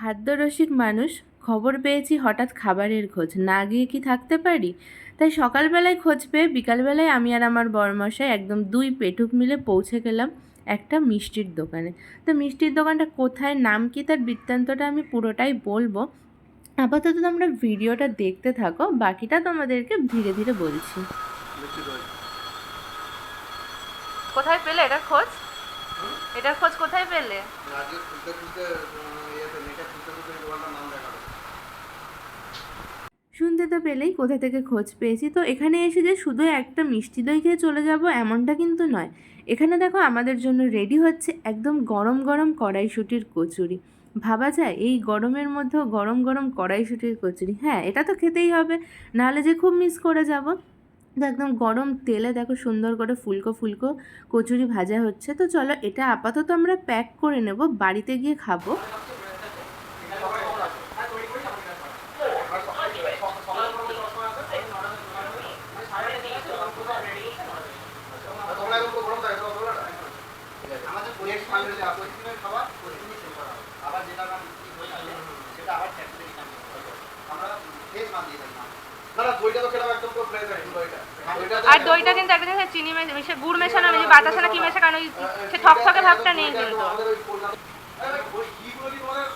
খাদ্যরসিক মানুষ খবর পেয়েছি হঠাৎ খাবারের খোঁজ। না গিয়ে কি থাকতে পারি? তাই সকালবেলায় খোঁজ পেয়ে বিকালবেলায় আমি আর আমার বরমশাই একদম দুই পেটুক মিলে পৌঁছে গেলাম একটা মিষ্টির দোকানে। তো মিষ্টির দোকানটা কোথায় নাম কি তার বৃত্তান্তটা আমি পুরোটাই বলব। আপাতত তোমরা ভিডিওটা দেখতে থাকো বাকিটা তোমাদেরকে ধীরে ধীরে বলছি। কোথায় পেলে এটা খোঁজ? এটার খোঁজ কোথায় পেলে? আজকে খুলতে খুলতে ইয়েতে নেটে খুলতে খুলতে দোকানটার নাম দেখাল। শুনতে তো পেলেই কোথা থেকে খোঁজ পেয়েছি। তো এখানে এসে যে শুধু একটা মিষ্টি দই খেয়ে চলে যাব এমনটা কিন্তু নয়। এখানে দেখো আমাদের জন্য রেডি হচ্ছে একদম গরম গরম কড়াইশুটির কচুরি। ভাবা যায় এই গরমের মধ্যেও গরম গরম কড়াইশুটির কচুরি। হ্যাঁ এটা তো খেতেই হবে নাহলে যে খুব মিস করে যাব। একদম গরম তেলে দেখো সুন্দর করে ফুলকো ফুলকো কচুরি ভাজা হচ্ছে। তো চলো এটা আপাতত আমরা প্যাক করে নেব, বাড়িতে গিয়ে খাব। আবার যেটা আবার আমরা একদম আর দইটা। কিন্তু জায়গায় চিনি মিশে গুড় মেশানো আমি বাতাসা না কি মেশা কারণ ওই সে ঠকঠকে ভাবটা নেই কিন্তু। আমাদের ওই কলকাতা আরে ভাই, ওই ঘিগুলো কি তোমাদের, আহ,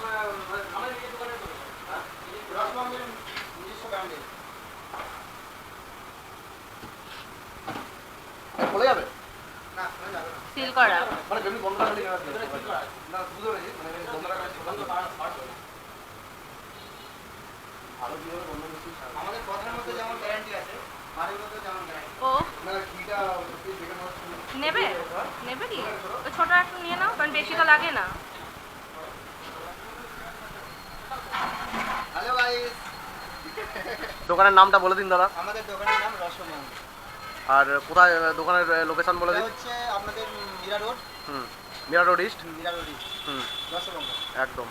আমাদের নিজের দোকানে তো? হ্যাঁ? রসমালাই নিজস্ব ব্র্যান্ডের। এ, খোলা যাবে? না, খোলা যাবে না। সিল করা মানে যেমনি বন্ধ রাখলে না, না, বুঝতে পেরেছি, মানে বন্ধ রাখলে বন্ধ করা- ভালো কি হবে বন্ধ করছি? আমাদের কথার মধ্যে যেমন গ্যারান্টি আছে মারের মধ্যে যেমন গ্যারান্টি ও। না ঘিটা সত্যি দেখে মনে হচ্ছে নেবে? নেবে কি? ছোট একটু নিয়ে নাও কারণ বেশি তো লাগে না। হ্যালো গাইস দোকানের নামটা বলে দিন দাদা। আমাদের দোকানের নাম রসমঙ্গ আর কোথায় দোকানের লোকেশন বলে দিন। হচ্ছে আপনাদের মীরা রোড। হুম। Mira road east Mira road east, হুম একদম।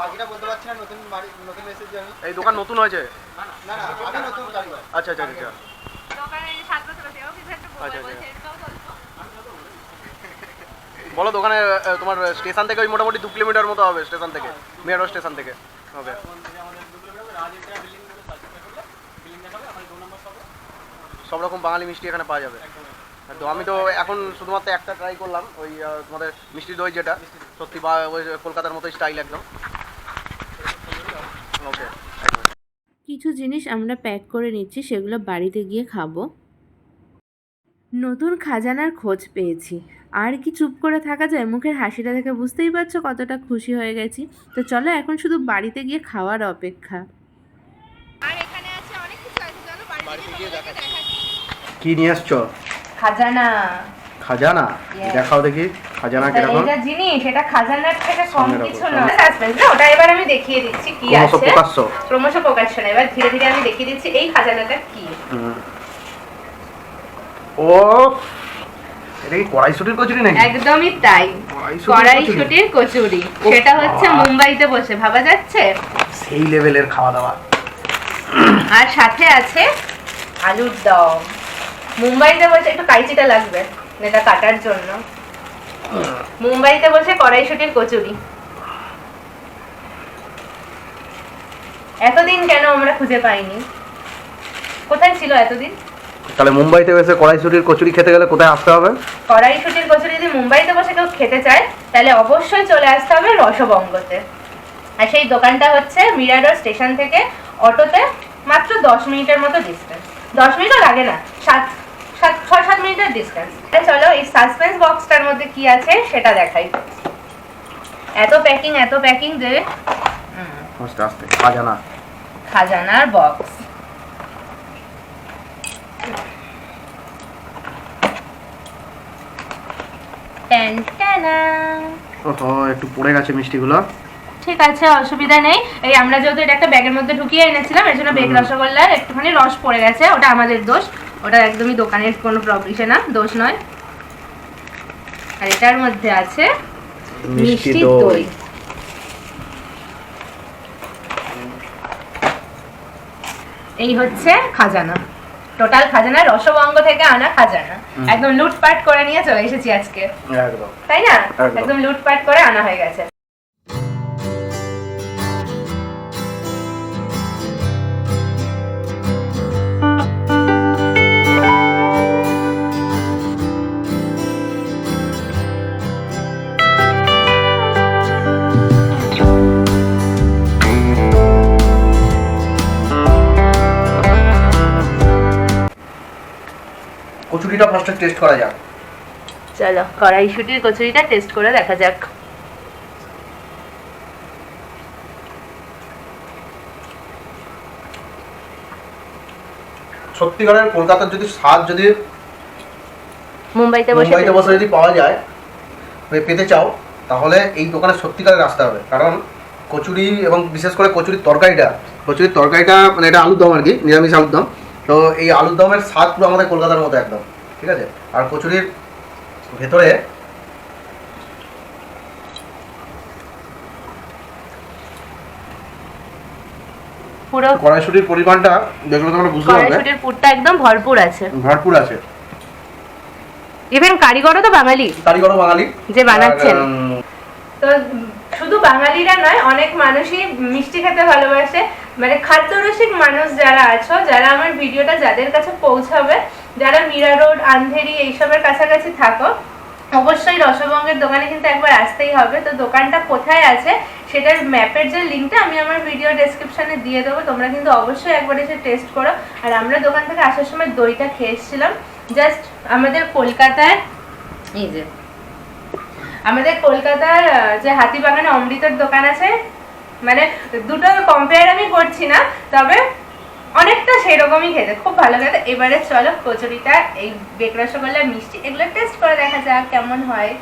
বাকিটা বলতে পারছি না নতুন বাড়ি নতুন এসেছি আমি এই দোকান নতুন হয়েছে? না না আমি নতুন কারিগর আচ্ছা আচ্ছা আচ্ছা। দোকানে এই বছর আছে, ও কিছু একটা আচ্ছা, বলছে, আচ্ছা। বলো দোকানে তোমার স্টেশন থেকে ওই মোটামুটি দু কিলোমিটার মতো হবে স্টেশন থেকে মিরা রোড স্টেশন থেকে ওকে সব রকম বাঙালি মিষ্টি এখানে পাওয়া যাবে। তো আমি তো এখন শুধুমাত্র একটা ট্রাই করলাম ওই তোমাদের মিষ্টি দই যেটা। সত্যি বা ওই কলকাতার মতো স্টাইল একদম। ওকে কিছু জিনিস আমরা প্যাক করে নিচ্ছি সেগুলো বাড়িতে গিয়ে খাব। নতুন খাজানার খোঁজ পেয়েছি। আর কি চুপ করে থাকা যায় মুখের হাসিটা দেখে বুঝতেই পারছ কতটা খুশি হয়ে গেছি। তো চলো এখন শুধু বাড়িতে গিয়ে খাওয়ার অপেক্ষা। আর এখানে আছে অনেক কিছু আছে চলো বাড়িতে গিয়ে দেখাচ্ছি। কি নিয়ে আসছো? খাজানা। খাজানা? দেখাও দেখি খাজানা এটা জিনিস এটা খাজানার থেকে কম কিছু। নয়। সাসপেন্স না ওটা এবার আমি দেখিয়ে দিচ্ছি কি আছে। প্রকাশ্য। ক্রমশ প্রকাশ্য না এবার ধীরে ধীরে আমি দেখিয়ে দিচ্ছি এই খাজানাটা কি। ও এটা কি কড়াইশুটির কচুরি নাকি? একদমই তাই। কড়াইশুটির কচুরি? সেটা হচ্ছে মুম্বাইতে বসে ভাবা যাচ্ছে? সেই লেভেলের খাওয়া দাওয়া। আর সাথে আছে আলুর দম। মুম্বাইতে বসে একটু কাইচিটা লাগবে এটা কাটার জন্য। মুম্বাইতে বসে কড়াইশুটির কচুরি। এতদিন কেন আমরা খুঁজে পাইনি? কোথায় ছিল এতদিন? তাহলে মুম্বাইতে এসে কড়াইশুটির কচুরি খেতে গেলে কোথায় আসতে হবে? কড়াইশুটির কচুরি যদি মুম্বাইতে বসে কেউ খেতে চায় তাহলে অবশ্যই চলে আসতে হবে রসবঙ্গতে। আর সেই দোকানটা হচ্ছে মিরাডোর স্টেশন থেকে অটোতে মাত্র দশ মিনিটের মতো ডিস্টেন্স দশ মিনিটও লাগে না সাত মিনিটের ডিস্টেন্স চলো এই সাসপেন্স বক্সটার মধ্যে কি আছে সেটা দেখাই। এত প্যাকিং এত প্যাকিং যে হুম, আস্তে আস্তে খাজানা। খাজানার বক্স একটু পড়ে গেছে মিষ্টিগুলো। ঠিক আছে অসুবিধা নেই। এই আমরা যেহেতু এটা একটা ব্যাগের মধ্যে ঢুকিয়ে এনেছিলাম এর জন্য বেগ রসগোল্লার একটুখানি রস পড়ে গেছে ওটা আমাদের দোষ। ওটা একদমই দোকানের কোনো প্রবলেম না দোষ নয়। আর এটার মধ্যে আছে মিষ্টি দই। এই হচ্ছে খাজানা। টোটাল খাজানা রসবঙ্গ থেকে আনা খাজানা। একদম লুটপাট করে নিয়ে চলে এসেছি আজকে। একদম। তাই না। একদম লুটপাট করে আনা হয়ে গেছে। কচুরিটা ফার্স্টে টেস্ট করা যাক। চলো কড়াইশুটির কচুরিটা টেস্ট করে দেখা যাক। সত্যিকারের কলকাতার যদি স্বাদ যদি মুম্বাইতে বসে মুম্বাইতে বসে যদি পাওয়া যায় পেতে চাও তাহলে এই দোকানে সত্যিকারের আসতে হবে। কারণ কচুরি এবং বিশেষ করে কচুরির তরকারিটা কচুরির তরকারিটা মানে এটা আলুর দম আর কি নিরামিষ আলুর দম। তো এই আলুর দমের স্বাদ পুরো আমাদের কলকাতার মতো একদম। ঠিক আছে? আর কচুরির ভেতরে পুরো কড়াইশুটির পরিমাণটা দেখলে তোমরা বুঝতে পারবে। কড়াইশুটির পুরটা একদম ভরপুর আছে। ভরপুর আছে। ইভেন কারিগরও তো বাঙালি। কারিগরও বাঙালি। যে বানাচ্ছেন। তো শুধু বাঙালিরা নয় অনেক মানুষই মিষ্টি খেতে ভালোবাসে। মানে খাদ্যরসিক মানুষ যারা আছো যারা আমার ভিডিওটা যাদের কাছে পৌঁছাবে যারা মীরা রোড, আন্ধেরি এইসবের কাছাকাছি থাকো, অবশ্যই রসবঙ্গের দোকানে কিন্তু একবার আসতেই হবে। তো দোকানটা কোথায় আছে, সেটার ম্যাপের যে লিঙ্কটা আমি আমার ভিডিও ডেসক্রিপশনে দিয়ে দেবো, তোমরা কিন্তু অবশ্যই একবার এসে টেস্ট করো। আর আমরা দোকান থেকে আসার সময় দইটা খেয়ে এসেছিলাম। জাস্ট আমাদের কলকাতায় এই যে, আমাদের কলকাতার যে হাতিবাগানে অমৃতর দোকান আছে মানে দুটো কম্পেয়ার আমি করছি না, তবে অনেকটা সেরকমই খেতে, খুব ভালো খেতে। এবারে চলো কচুরিটা, এই বেক রসগোল্লা মিষ্টি, এগুলো টেস্ট করে দেখা যাক কেমন হয়।